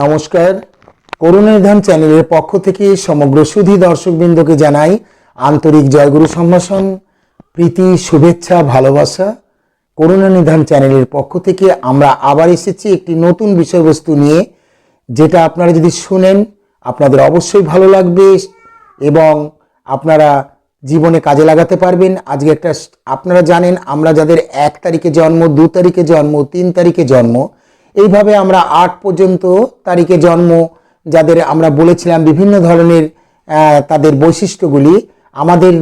নমস্কার। করুণাধাম চ্যানেলের পক্ষ থেকে সমগ্র সুধী দর্শকবৃন্দকে জানাই আন্তরিক জয়গুরু সম্ভাষণ, প্রীতি, শুভেচ্ছা, ভালোবাসা। করুণানিধান চ্যানেলের পক্ষ থেকে আমরা আবার এসেছি একটি নতুন বিষয়বস্তু নিয়ে, যেটা আপনারা যদি শুনেন, আপনাদের অবশ্যই ভালো লাগবে এবং আপনারা জীবনে কাজে লাগাতে পারবেন। আজকে একটা আপনারা জানেন, আমরা যাদের এক তারিখে জন্ম, দু তারিখে জন্ম, তিন তারিখে জন্ম এইভাবে আমরা আট পর্যন্ত তারিখে জন্ম, যাদের আমরা বলেছিলাম বিভিন্ন ধরনের তাদের বৈশিষ্ট্যগুলি। আমাদের,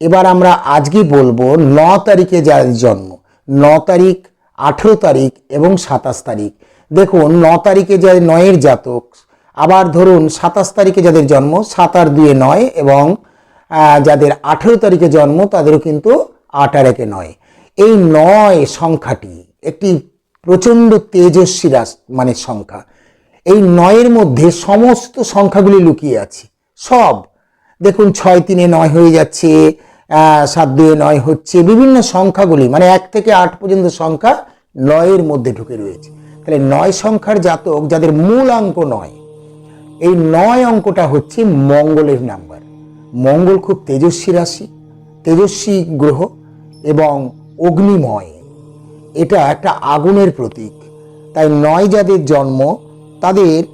এবার আমরা আজকে বলব ন তারিখে যার জন্ম। ন তারিখ, আঠেরো তারিখ এবং সাতাশ তারিখ। দেখুন, ন তারিখে যার নয়ের জাতক, আবার ধরুন সাতাশ তারিখে যাদের জন্ম, সাত আর দুয়ে নয় এবং যাদের আঠেরো তারিখে জন্ম, তাদেরও কিন্তু আট আর একে নয়। এই নয় সংখ্যাটি একটি প্রচণ্ড তেজস্বী রাস মানে সংখ্যা। এই নয়ের মধ্যে সমস্ত সংখ্যাগুলি লুকিয়ে আছে। সব। দেখুন, ছয় তিনে নয় হয়ে যাচ্ছে সাত দুয়ে নয় হচ্ছে, বিভিন্ন সংখ্যাগুলি মানে এক থেকে আট পর্যন্ত সংখ্যা নয়ের মধ্যে ঢুকে রয়েছে। তাহলে নয় সংখ্যার জাতক, যাদের মূল অঙ্ক নয়, এই নয় অঙ্কটা হচ্ছে মঙ্গলের নাম্বার। মঙ্গল খুব তেজস্বী রাশি, তেজস্বী গ্রহ এবং অগ্নিময়। এটা একটা আগুনের প্রতীক। তাই নয় যাদের জন্ম, তাদের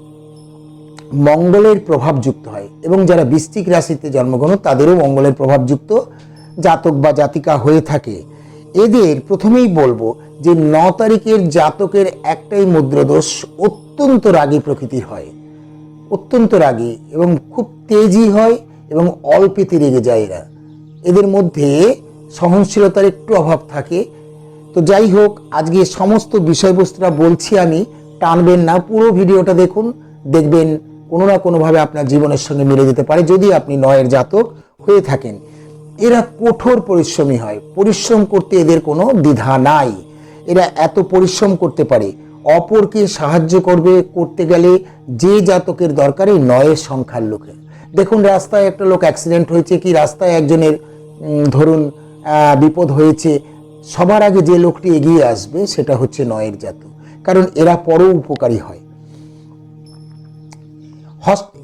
মঙ্গলের প্রভাবযুক্ত হয় এবং যারা বৃশ্চিক রাশিতে জন্মগ্রহণ, তাদেরও মঙ্গলের প্রভাবযুক্ত জাতক বা জাতিকা হয়ে থাকে। এদের প্রথমেই বলব যে ন তারিখের জাতকের একটাই মুদ্রদোষ অত্যন্ত রাগী প্রকৃতির হয়। অত্যন্ত রাগী এবং খুব তেজি হয় এবং অল্পেতে রেগে যায় এরা। এদের মধ্যে সহনশীলতার একটু অভাব থাকে তো যাই হোক, আজকে সমস্ত বিষয়বস্তুটা বলছি আমি, টানবেন না, পুরো ভিডিওটা দেখুন, দেখবেন কোনো না কোনোভাবে আপনার জীবনের সঙ্গে মিলে যেতে পারে যদি আপনি নয়ের জাতক হয়ে থাকেন। এরা কঠোর পরিশ্রমী হয়, পরিশ্রম করতে এদের কোনো দ্বিধা নাই। এরা এত পরিশ্রম করতে পারে, অপরকে সাহায্য করবে, করতে গেলে যে জাতকের দরকার এই নয়ের সংখ্যার লোকের দেখুন, রাস্তায় একটা লোক অ্যাক্সিডেন্ট হয়েছে, কি রাস্তায় একজনের ধরুন বিপদ হয়েছে সবার আগে যে লোকটি এগিয়ে আসবে সেটা হচ্ছে নয়ের জাতক। কারণ এরা পরও উপকারী হয়।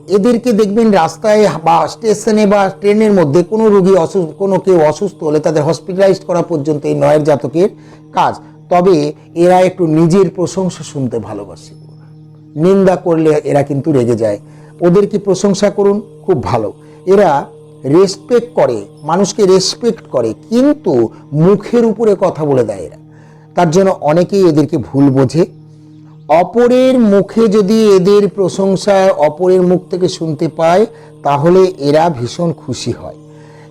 এদেরকে দেখবেন রাস্তায় বা স্টেশনে বা ট্রেনের মধ্যে কোনো রোগী অসুস্থ, কোনো কেউ অসুস্থ হলে তাদের হসপিটালাইজ করা পর্যন্ত এই নয়ের জাতকের কাজ। তবে এরা একটু নিজের প্রশংসা শুনতে ভালোবাসে। নিন্দা করলে এরা কিন্তু রেগে যায়। ওদেরকে প্রশংসা করুন, খুব ভালো। এরা রেসপেক্ট করে, মানুষকে রেসপেক্ট করে, কিন্তু মুখের উপরে কথা বলে দেয় এরা। তার জন্য অনেকেই এদেরকে ভুল বোঝে। অপরের মুখে যদি এদের প্রশংসা অপরের মুখ থেকে শুনতে পায়, তাহলে এরা ভীষণ খুশি হয়।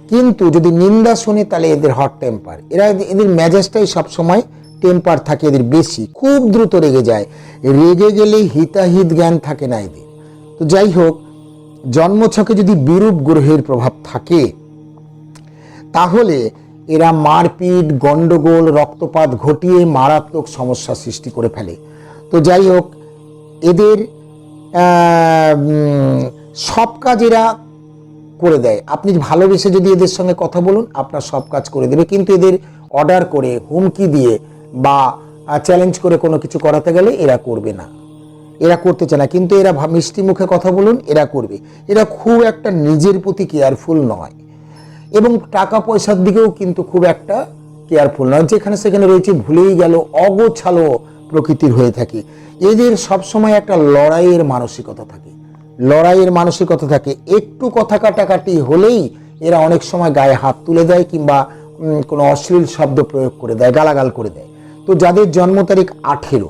কিন্তু যদি নিন্দা শুনে, তাহলে এদের হট টেম্পার এরা এদের মেজাজটাই সবসময় টেম্পার থাকে, এদের বেশি। খুব দ্রুত রেগে যায়। রেগে গেলে হিতাহিত জ্ঞান থাকে না এদের। তো যাই হোক জন্মছকে যদি বিরূপ গ্রহের প্রভাব থাকে, তাহলে এরা মারপিট গন্ডগোল রক্তপাত ঘটিয়ে মারাত্মক সমস্যা সৃষ্টি করে ফেলে। তো যাই হোক, এদের সব কাজ এরা করে দেয়। আপনি ভালোবেসে যদি এদের সঙ্গে কথা বলুন, আপনার সব কাজ করে দেবে। কিন্তু এদের অর্ডার করে, হুমকি দিয়ে বা চ্যালেঞ্জ করে কোনো কিছু করাতে গেলে এরা করবে না। এরা করতে চায় না। কিন্তু এরা মিষ্টি মুখে কথা বলুন, এরা করবে। এরা খুব একটা নিজের প্রতি কেয়ারফুল নয়। এবং টাকা পয়সার দিকেও কিন্তু খুব একটা কেয়ারফুল নয়। যেখানে সেখানে রয়েছে, ভুলেই গেল, অগোছালো প্রকৃতির হয়ে থাকে। এদের সবসময় একটা লড়াইয়ের মানসিকতা থাকে। লড়াইয়ের মানসিকতা থাকে। একটু কথা কাটাকাটি হলেই এরা অনেক সময় গায়ে হাত তুলে দেয় কিংবা কোনো অশ্লীল শব্দ প্রয়োগ করে দেয়, গালাগাল করে দেয়। তো যাদের জন্ম তারিখ আঠেরো,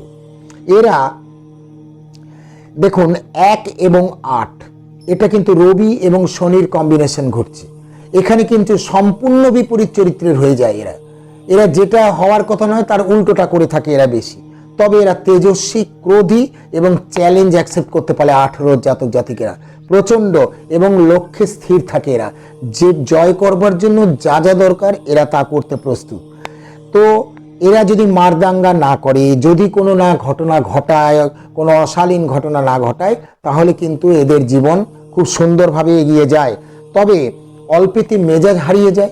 এরা দেখুন, এক এবং আট, এটা কিন্তু রবি এবং শনির কম্বিনেশন ঘটছে। এখানে কিন্তু সম্পূর্ণ বিপরীত চরিত্রের হয়ে যায় এরা। এরা যেটা হওয়ার কথা নয়, তার উল্টোটা করে থাকে এরা বেশি। তবে এরা তেজস্বী, ক্রোধী এবং চ্যালেঞ্জ অ্যাকসেপ্ট করতে পারে আঠেরো জাতক জাতিকেরা। প্রচণ্ড এবং লক্ষ্যে স্থির থাকে এরা। যে জয় করবার জন্য যা যা দরকার, এরা তা করতে প্রস্তুত। তো এরা যদি মারদাঙ্গা না করে, যদি কোনো না ঘটনা ঘটায়, কোনো অশালীন ঘটনা না ঘটায়, তাহলে কিন্তু এদের জীবন খুব সুন্দরভাবে এগিয়ে যায়। তবে অল্পেতে মেজাজ হারিয়ে যায়।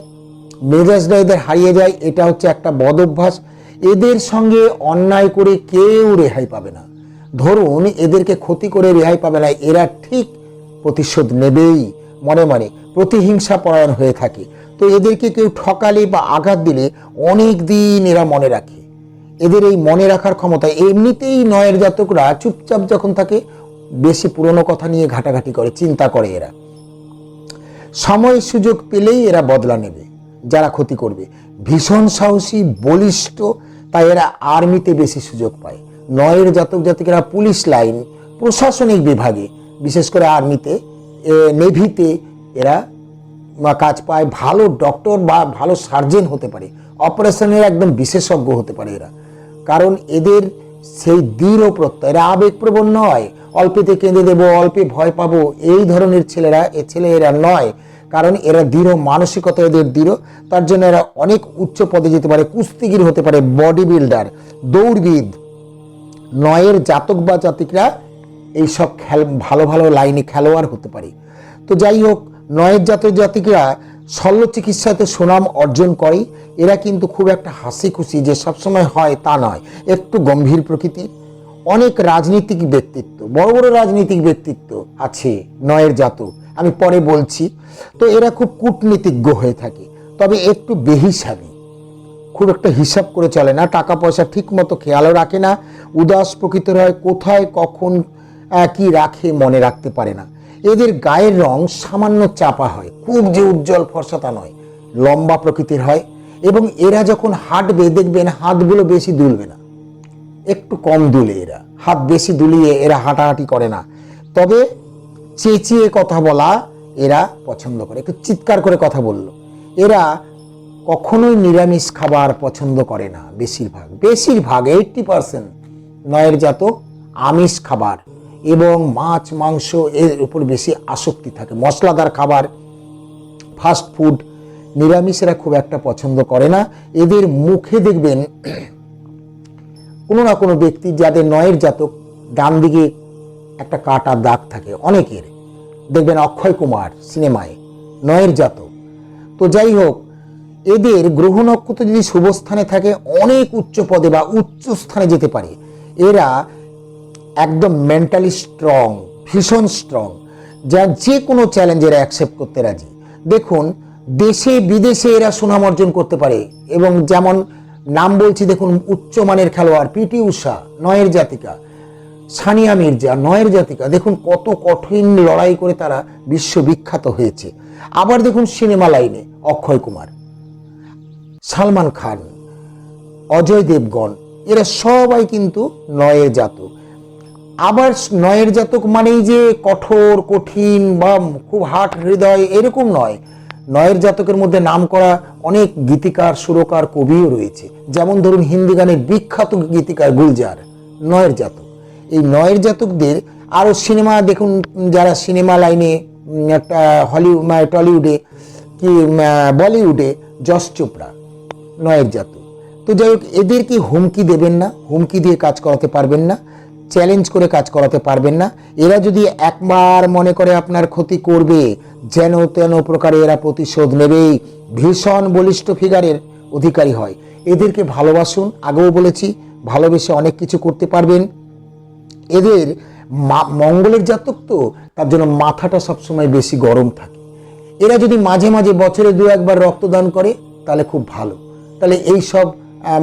মেজাজটা এদের হারিয়ে যায়, এটা হচ্ছে একটা বদ অভ্যাস। এদের সঙ্গে অন্যায় করে কেউ রেহাই পাবে না। ধরুন, এদেরকে ক্ষতি করে রেহাই পাবে না, এরা ঠিক প্রতিশোধ নেবেই। মনে মনে প্রতিহিংসা পরায়ণ হয়ে থাকে। তো এদেরকে কেউ ঠকালে বা আঘাত দিলে অনেক দিন এরা মনে রাখে। এদের এই মনে রাখার ক্ষমতা এমনিতেই নয়ের জাতকরা চুপচাপ যখন থাকে, বেশি পুরনো কথা নিয়ে ঘাটাঘাটি করে, চিন্তা করে এরা। সময় সুযোগ পেলেই এরা বদলা নেবে, যারা ক্ষতি করবে। ভীষণ সাহসী, বলিষ্ঠ, তাই এরা আর্মিতে বেশি সুযোগ পায়। নয়ের জাতক জাতিকেরা পুলিশ লাইন, প্রশাসনিক বিভাগে, বিশেষ করে আর্মিতে নেভিতে এরা কাজ পায়, ভালো ডক্টর বা ভালো সার্জেন হতে পারে। অপারেশনের একদম বিশেষজ্ঞ হতে পারে এরা। কারণ এদের সেই দৃঢ় প্রত্যয়, এরা আবেগপ্রবণ নয়। অল্পেতে কেঁদে দেবো, অল্পে ভয় পাবো, এই ধরনের ছেলেরা, এ ছেলে এরা নয়। কারণ এরা দৃঢ়, মানসিকতা এদের দৃঢ়। তার জন্য এরা অনেক উচ্চ পদে যেতে পারে, কুস্তিগির হতে পারে বডি বিল্ডার দৌড়বিদ। নয়ের জাতক বা জাতিকরা এইসব খেল, ভালো ভালো লাইনে খেলোয়াড় হতে পারে। তো যাই হোক নয়ের জাতক জাতিকরা শল্য চিকিৎসাতে সুনাম অর্জন করে, এরা কিন্তু খুব একটা হাসি খুশি যে সবসময় হয় তা নয়, একটু গম্ভীর প্রকৃতির। অনেক রাজনীতিক ব্যক্তিত্ব, বড় বড় রাজনীতিক ব্যক্তিত্ব আছে নয়ের জাতক, আমি পরে বলছি। তো এরা খুব কূটনীতিজ্ঞ হয়ে থাকে, তবে একটু বেহিসাবি, খুব একটা হিসাব করে চলে না টাকা পয়সা ঠিক মতো খেয়ালও রাখে না, উদাস প্রকৃতির হয়, কোথায়, কখন কি রাখে মনে রাখতে পারে না। এদের গায়ের রং সামান্য চাপা হয়। খুব যে উজ্জ্বল ফর্সা তা নয়, লম্বা প্রকৃতির হয় এবং এরা যখন হাঁটবে, দেখবেন হাতগুলো বেশি দুলবে না। একটু কম দুলে এরা। হাত বেশি দুলিয়ে এরা হাঁটাহাঁটি করে না। তবে চেঁচিয়ে কথা বলা এরা পছন্দ করে। একটু চিৎকার করে কথা বলল। এরা কখনোই নিরামিষ খাবার পছন্দ করে না, বেশিরভাগ। বেশিরভাগ এইটটি পার্সেন্ট নয়ের জাতক আমিষ খাবার এবং মাছ, মাংস এর উপর বেশি আসক্তি থাকে। মশলাদার খাবার ফাস্ট ফুড নিরামিষেরা খুব একটা পছন্দ করে না। এদের মুখে দেখবেন কোনো না কোনো ব্যক্তি যাদের নয়ের জাতক, ডান দিকে একটা কাটা দাগ থাকে অনেকের। দেখবেন অক্ষয় কুমার সিনেমায়, নয়ের জাতক। তো যাই হোক, এদের গ্রহ নক্ষত্র যদি শুভস্থানে থাকে, অনেক উচ্চ পদে বা উচ্চ স্থানে যেতে পারে। এরা একদম মেন্টালি স্ট্রং ভীষণ স্ট্রং যা যে কোনো চ্যালেঞ্জের অ্যাকসেপ্ট করতে রাজি। দেখুন, দেশে বিদেশে এরা সুনাম অর্জন করতে পারে এবং যেমন নাম বলছি, দেখুন উচ্চমানের খেলোয়াড় পিটি উষা, নয়ের জাতিকা, সানিয়া মির্জা, নয়ের জাতিকা। দেখুন, কত কঠিন লড়াই করে তারা বিশ্ববিখ্যাত হয়েছে। আবার দেখুন সিনেমা লাইনে অক্ষয় কুমার, সালমান খান, অজয় দেবগণ এরা সবাই কিন্তু নয়ের জাতক। আবার নয়ের জাতক মানেই যে কঠোর, কঠিন বা খুব হাট হৃদয়, এরকম নয়। নয়ের জাতকের মধ্যে নাম করা অনেক গীতিকার, সুরকার, কবিও রয়েছে। যেমন ধরুন হিন্দি গানের বিখ্যাত গীতিকার গুলজার, নয়ের জাতক। এই নয়ের জাতকদের আরও সিনেমা দেখুন, যারা সিনেমা লাইনে একটা হলিউড টলিউডে, কি বলিউডে, যশ চোপড়া, নয়ের জাতক। তো যাই হোক এদেরকে হুমকি দেবেন না? হুমকি দিয়ে কাজ করাতে পারবেন না? চ্যালেঞ্জ করে কাজ করাতে পারবেন না। এরা যদি একবার মনে করে আপনার ক্ষতি করবে, যেন তেন প্রকারে এরা প্রতিশোধ নেবেই। ভীষণ বলিষ্ঠ ফিগারের অধিকারী হয়। এদেরকে ভালোবাসুন, আগেও বলেছি, ভালোবেসে অনেক কিছু করতে পারবেন। এদের মঙ্গলের জাতক তো, তার জন্য মাথাটা সবসময় বেশি গরম থাকে। এরা যদি মাঝে মাঝে বছরে দু একবার রক্তদান করে, তাহলে খুব ভালো। তাহলে এই সব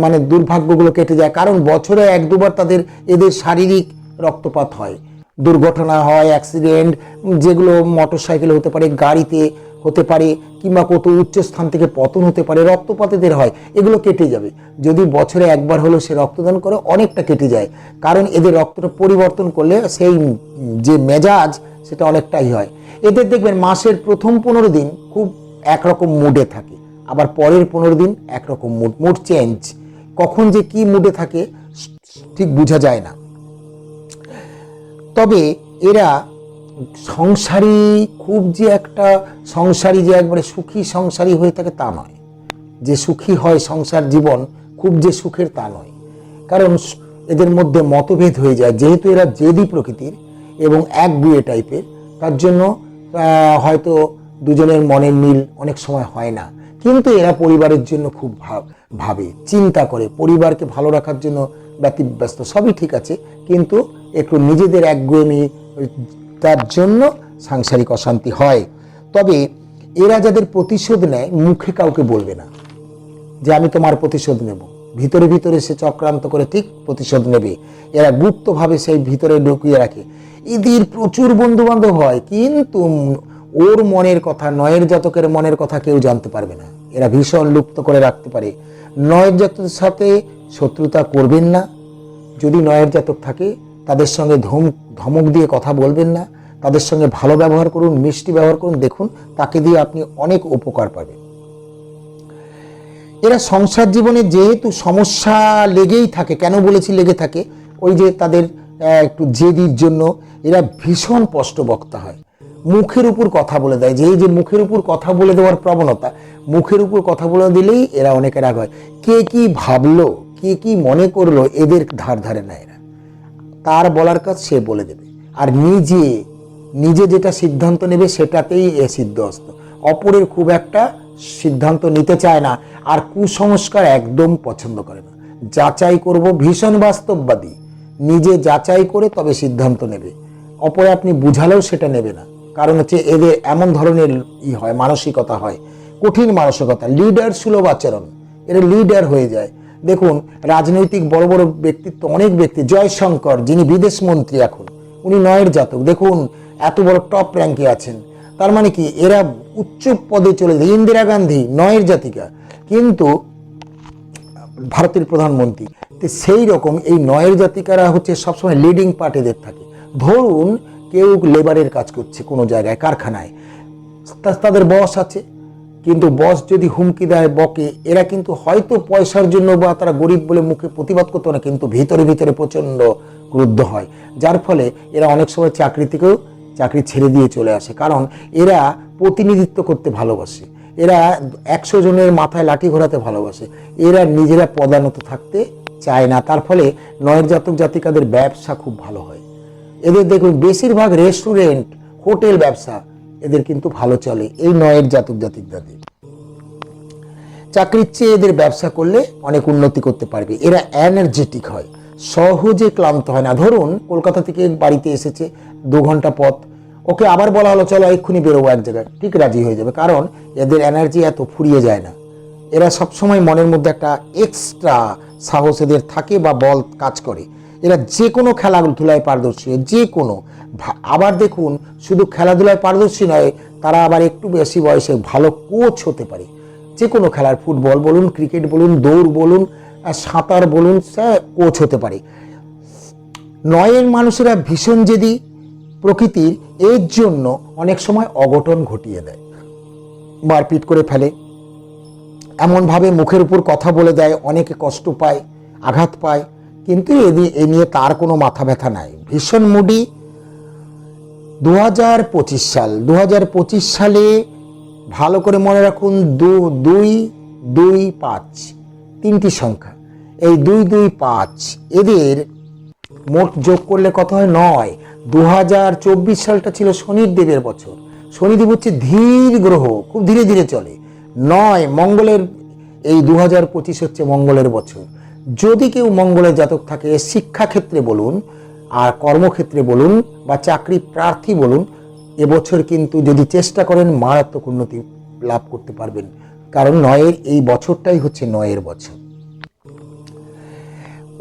মানে দুর্ভাগ্যগুলো কেটে যায়। কারণ বছরে এক দুবার তাদের এদের শারীরিক রক্তপাত হয়। দুর্ঘটনা হয় অ্যাক্সিডেন্ট যেগুলো মোটর সাইকেলে হতে পারে, গাড়িতে হতে পারে, কিংবা কত উচ্চ স্থান থেকে পতন হতে পারে, রক্তপাত এদের হয়, এগুলো কেটে যাবে। যদি বছরে একবার হলো সে রক্তদান করে, অনেকটা কেটে যায়। কারণ এদের রক্তটা পরিবর্তন করলে সেই যে মেজাজ, সেটা অনেকটাই হয়। এদের দেখবেন মাসের প্রথম পনেরো দিন খুব একরকম মুডে থাকে। আবার পরের পনেরো দিন একরকম মুড মুড চেঞ্জ কখন যে কি মুডে থাকে, ঠিক বোঝা যায় না। তবে এরা সংসারী, খুব যে একটা সংসারী যে একবারে সুখী সংসারী হয়ে থাকে তা নয়। যে সুখী হয় সংসার জীবন, খুব যে সুখের তা নয়। কারণ এদের মধ্যে মতভেদ হয়ে যায়, যেহেতু এরা জেদি প্রকৃতির এবং এক গুয়ে টাইপের তার জন্য হয়তো দুজনের মনের মিল অনেক সময় হয় না। কিন্তু এরা পরিবারের জন্য খুব ভাব- চিন্তা করে, পরিবারকে ভালো রাখার জন্য ব্যতিব্যস্ত, সবই ঠিক আছে, কিন্তু একটু নিজেদের একগুয়েমি, তার জন্য সাংসারিক অশান্তি হয়। তবে এরা যাদের প্রতিশোধ নেয়, মুখে কাউকে বলবে না, যে আমি তোমার প্রতিশোধ নেব। ভিতরে ভিতরে সে চক্রান্ত করে ঠিক প্রতিশোধ নেবে। এরা গুপ্তভাবে সেই ভিতরে ঢুকিয়ে রাখে। এদের প্রচুর বন্ধু বান্ধব হয়, কিন্তু ওর মনের কথা, নয়ের জাতকের মনের কথা কেউ জানতে পারবে না। এরা ভীষণ লুপ্ত করে রাখতে পারে। নয়ের জাতকের সাথে শত্রুতা করবেন না। যদি নয়ের জাতক থাকে, তাদের সঙ্গে ধম, ধমক দিয়ে কথা বলবেন না। তাদের সঙ্গে ভালো ব্যবহার করুন, মিষ্টি ব্যবহার করুন। দেখুন, তাকে দিয়ে আপনি অনেক উপকার পাবেন। এরা সংসার জীবনে যেহেতু সমস্যা লেগেই থাকে, কেন বলেছি লেগে থাকে? ওই যে তাদের একটু জেদির জন্য এরা ভীষণ স্পষ্ট বক্তা হয়। মুখের উপর কথা বলে দেয়। যে এই যে মুখের উপর কথা বলে দেওয়ার প্রবণতা, মুখের উপর কথা বলে দিলেই এরা অনেকে রাগ হয়। কে কি ভাবলো, কে কি মনে করল, এদের ধার ধারে না এরা। তার বলার কাজ সে বলে দেবে। আর নিজে নিজে যেটা সিদ্ধান্ত নেবে সেটাতেই এ সিদ্ধহস্ত। অপরের খুব একটা সিদ্ধান্ত নিতে চায় না, আর কুসংস্কার একদম পছন্দ করে না। যাচাই করব ভীষণ বাস্তববাদী। নিজে যাচাই করে তবে সিদ্ধান্ত নেবে। অপরে আপনি বুঝালেও সেটা নেবে না। কারণ হচ্ছে এদের এমন ধরনের ই হয়, মানসিকতা হয়, কঠিন মানসিকতা লিডার সুলভ আচরণ, এরা লিডার হয়ে যায়। দেখুন, রাজনৈতিক বড় বড় ব্যক্তিত্ব, অনেক ব্যক্তি, জয়শঙ্কর, যিনি বিদেশ মন্ত্রী এখন, উনি নয়ের জাতক। দেখুন, এত বড় টপ র্যাঙ্কে আছেন। তার মানে কি, এরা উচ্চ পদে চলে যায়। ইন্দিরা গান্ধী, নয়ের জাতিকা, কিন্তু ভারতের প্রধানমন্ত্রী। সেই রকম এই নয়ের জাতিকারা হচ্ছে সবসময় লিডিং পার্টিদের থাকে। ধরুন কেউ লেবারের কাজ করছে কোনো জায়গায়, কারখানায়। তাদের বস আছে। কিন্তু বস যদি হুমকি দেয় বকে, এরা কিন্তু হয়তো পয়সার জন্য বা তারা গরিব বলে মুখে প্রতিবাদ করতো না, কিন্তু ভিতরে ভিতরে প্রচণ্ড ক্রুদ্ধ হয়। যার ফলে এরা অনেক সময় চাকরি থেকেও চাকরি ছেড়ে দিয়ে চলে আসে। কারণ এরা প্রতিনিধিত্ব করতে ভালোবাসে। এরা একশো জনের মাথায় লাঠি ঘোরাতে ভালোবাসে। এরা নিজেরা পদানত থাকতে চায় না। তার ফলে নয়ের জাতক জাতিকাদের ব্যবসা খুব ভালো হয়। এদের দেখুন, বেশিরভাগ রেস্টুরেন্ট হোটেল ব্যবসা, এদের কিন্তু ভালো চলে। এই নয়ের জাতক জাতিকদের চাকরির চেয়ে এদের ব্যবসা করলে অনেক উন্নতি করতে পারবে। এরা এনার্জেটিক হয়। সহজে ক্লান্ত হয় না। ধরুন, কলকাতা থেকে বাড়িতে এসেছে, দু ঘণ্টা পথ। ওকে আবার বলা হলো, চলো এক্ষুনি বেরোবো এক জায়গায়। ঠিক রাজি হয়ে যাবে। কারণ এদের এনার্জি এত ফুরিয়ে যায় না। এরা সবসময় মনের মধ্যে একটা এক্সট্রা সাহস এদের থাকে বা বল কাজ করে। এরা যে কোনো খেলাধুলায় পারদর্শী, যে কোনো। আবার দেখুন, শুধু খেলাধুলায় পারদর্শী নয়, তারা আবার একটু বেশি বয়সে ভালো কোচ হতে পারে। যে কোনো খেলার ফুটবল বলুন ক্রিকেট বলুন, দৌড় বলুন সাঁতার বলুন, সে কোচ হতে পারে। নয়ের মানুষেরা ভীষণ জেদি, প্রকৃতির এর জন্য অনেক সময় অঘটন ঘটিয়ে দেয়। মারপিট করে ফেলে। এমনভাবে মুখের উপর কথা বলে দেয়, অনেকে কষ্ট পায়, আঘাত পায়। কিন্তু এ নিয়ে তার কোনো মাথা ব্যথা নাই। ভীষণ মুডি। দু হাজার পঁচিশ সাল দু হাজার পঁচিশ সালে ভালো করে মনে রাখুন, দু, দুই দুই, পাঁচ, তিনটি সংখ্যা। এই দুই দুই, পাঁচ, এদের মোট যোগ করলে কত হয়? নয়। দু হাজার চব্বিশ সালটা ছিল শনির দেবের বছর। শনিদেব হচ্ছে ধীর গ্রহ, খুব ধীরে ধীরে চলে। নয়, মঙ্গলের, এই দু হাজার পঁচিশ হচ্ছে মঙ্গলের বছর। যদি কেউ মঙ্গলের জাতক থাকে, শিক্ষাক্ষেত্রে বলুন, আর কর্মক্ষেত্রে বলুন, বা চাকরি প্রার্থী বলুন, এবছর কিন্তু যদি চেষ্টা করেন, মারাত্মক উন্নতি লাভ করতে পারবেন। কারণ নয়ের এই বছরটাই হচ্ছে নয়ের বছর।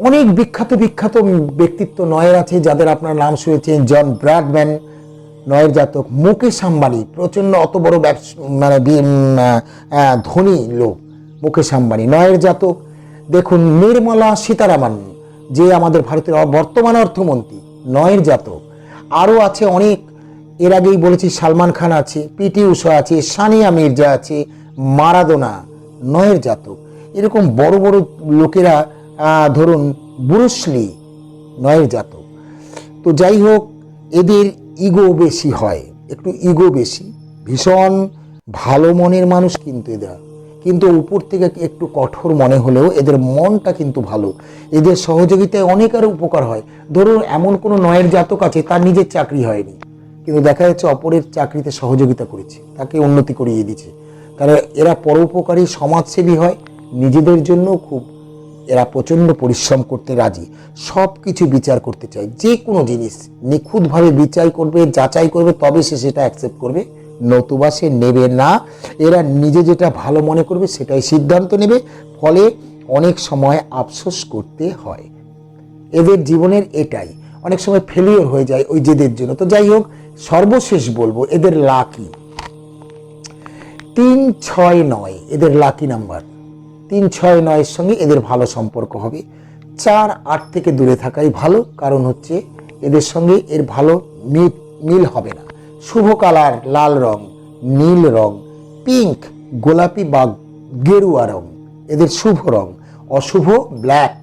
অনেক বিখ্যাত বিখ্যাত ব্যক্তিত্ব নয়ের আছে, যাদের আপনার নাম শুনেছেন জন ব্র্যাডম্যান, নয়ের জাতক মুকেশ আম্বানি, প্রচণ্ড অত বড় ব্যবসা মানে ধনী লোক মুকেশ আম্বানি। নয়ের জাতক দেখুন, নির্মলা সীতারামন, যে আমাদের ভারতের বর্তমান অর্থমন্ত্রী, নয়ের জাতক, আরও আছে অনেক, এর আগেই বলেছি সালমান খান আছে পিটি উষা আছে, সানিয়া মির্জা আছে, মারাদোনা, নয়ের জাতক। এরকম বড় বড় লোকেরা ধরুন বুরুসলি নয়ের জাতক। তো যাই হোক, এদের ইগো বেশি হয়, একটু ইগো বেশি। ভীষণ ভালো মনের মানুষ কিন্তু এদের কিন্তু উপর থেকে একটু কঠোর মনে হলেও এদের মনটা কিন্তু ভালো। এদের সহযোগিতায় অনেক অনেকের উপকার হয়। ধরুন, এমন কোনো নয়ের জাতক আছে, তার নিজের চাকরি হয়নি। কিন্তু দেখা যাচ্ছে অপরের চাকরিতে সহযোগিতা করেছে, তাকে উন্নতি করিয়ে দিচ্ছে কারণ এরা পরোপকারী, সমাজসেবী হয়, নিজেদের জন্য খুব, এরা প্রচণ্ড পরিশ্রম করতে রাজি। সব কিছু বিচার করতে চায়। যে কোনো জিনিস নিখুঁতভাবে বিচার করবে, যাচাই করবে, তবে সে সেটা অ্যাকসেপ্ট করবে। নতুবা সে নেবে না। এরা নিজে যেটা ভালো মনে করবে, সেটাই সিদ্ধান্ত নেবে। ফলে অনেক সময় আফসোস করতে হয়। এদের জীবনের এটাই। অনেক সময় ফেলিওর হয়ে যায় ওই জেদের জন্য। তো যাই হোক, সর্বশেষ বলব, এদের লাকি তিন ছয় নয়, এদের লাকি নাম্বার তিন ছয় নয়ের সঙ্গে এদের ভালো সম্পর্ক হবে। চার আট থেকে দূরে থাকাই ভালো, কারণ হচ্ছে এদের সঙ্গে এর ভালো মিল মিল হবে না। শুভ কালার, লাল রং, নীল রং পিঙ্ক গোলাপি বা গেরুয়া রং। এদের শুভ রং, অশুভ ব্ল্যাক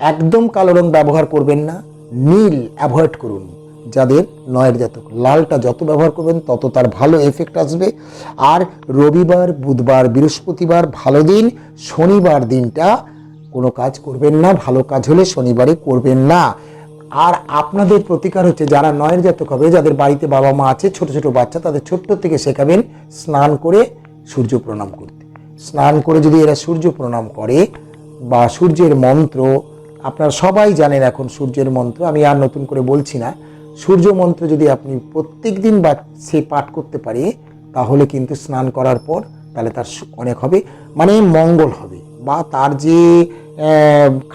একদম কালো রং ব্যবহার করবেন না, নীল অ্যাভয়েড করুন। যাদের নয়ের জাতক, লালটা যত ব্যবহার করবেন, তত তার ভালো এফেক্ট আসবে। আর রবিবার, বুধবার, বৃহস্পতিবার, ভালো দিন, শনিবার দিনটা কোনো কাজ করবেন না, ভালো কাজ হলে শনিবারে করবেন না। আর আপনাদের প্রতিকার হচ্ছে যারা নয়ের জাতক হবে, যাদের বাড়িতে বাবা মা আছে, ছোট ছোট বাচ্চা, তাদের ছোট্ট থেকে শেখাবেন স্নান করে সূর্য প্রণাম করতে। স্নান করে যদি এরা সূর্য প্রণাম করে বা সূর্যের মন্ত্র, আপনারা সবাই জানেন এখন সূর্যের মন্ত্র, আমি আর নতুন করে বলছি না। সূর্য মন্ত্র যদি আপনি প্রত্যেক দিন বা সে পাঠ করতে পারে, তাহলে কিন্তু স্নান করার পর তাহলে তার অনেক হবে মানে মঙ্গল হবে বা তার যে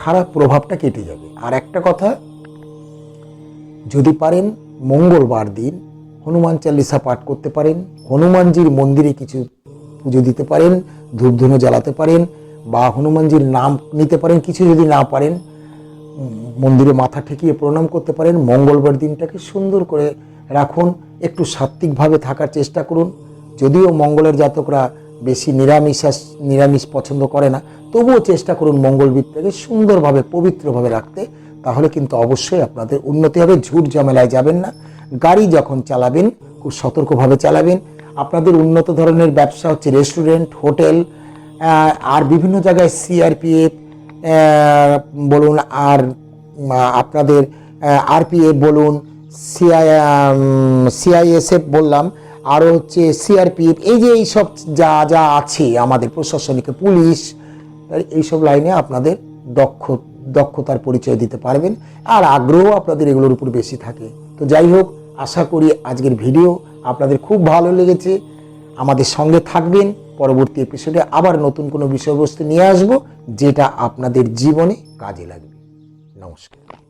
খারাপ প্রভাবটা কেটে যাবে। আর একটা কথা যদি পারেন, মঙ্গলবার দিন হনুমান চালিসা পাঠ করতে পারেন, হনুমানজির মন্দিরে কিছু পুজো দিতে পারেন, ধূপধুনো জ্বালাতে পারেন, বা হনুমানজির নাম নিতে পারেন, কিছু যদি না পারেন মন্দিরে মাথা ঠেকিয়ে প্রণাম করতে পারেন, মঙ্গলবার দিনটাকে সুন্দর করে রাখুন, একটু সাত্ত্বিকভাবে থাকার চেষ্টা করুন। যদিও মঙ্গলের জাতকরা বেশি নিরামিষ নিরামিষ পছন্দ করে না, তবুও চেষ্টা করুন মঙ্গলবীরটাকে সুন্দরভাবে, পবিত্রভাবে রাখতে। তাহলে কিন্তু অবশ্যই আপনাদের উন্নতি হবে। ঝুট ঝামেলায় যাবেন না। গাড়ি যখন চালাবেন, খুব সতর্কভাবে চালাবেন। আপনাদের উন্নত ধরনের ব্যবসা হচ্ছে রেস্টুরেন্ট, হোটেল আর বিভিন্ন জায়গায় সিআরপিএফ বলুন, আর আপনাদের আরপিএফ বলুন সিআই সিআইএসএফ বললাম, আরও হচ্ছে সিআরপিএফ এই যে এইসব যা যা আছে আমাদের প্রশাসনিক, পুলিশ এইসব লাইনে আপনাদের দক্ষ দক্ষতার পরিচয় দিতে পারবেন আর আগ্রহ আপনাদের এগুলোর উপর বেশি থাকে। তো যাই হোক, আশা করি আজকের ভিডিও আপনাদের খুব ভালো লেগেছে। আমাদের সঙ্গে থাকবেন। পরবর্তী এপিসোডে আবার নতুন কোনো বিষয়বস্তু নিয়ে আসব, যেটা আপনাদের জীবনে কাজে লাগবে। নমস্কার।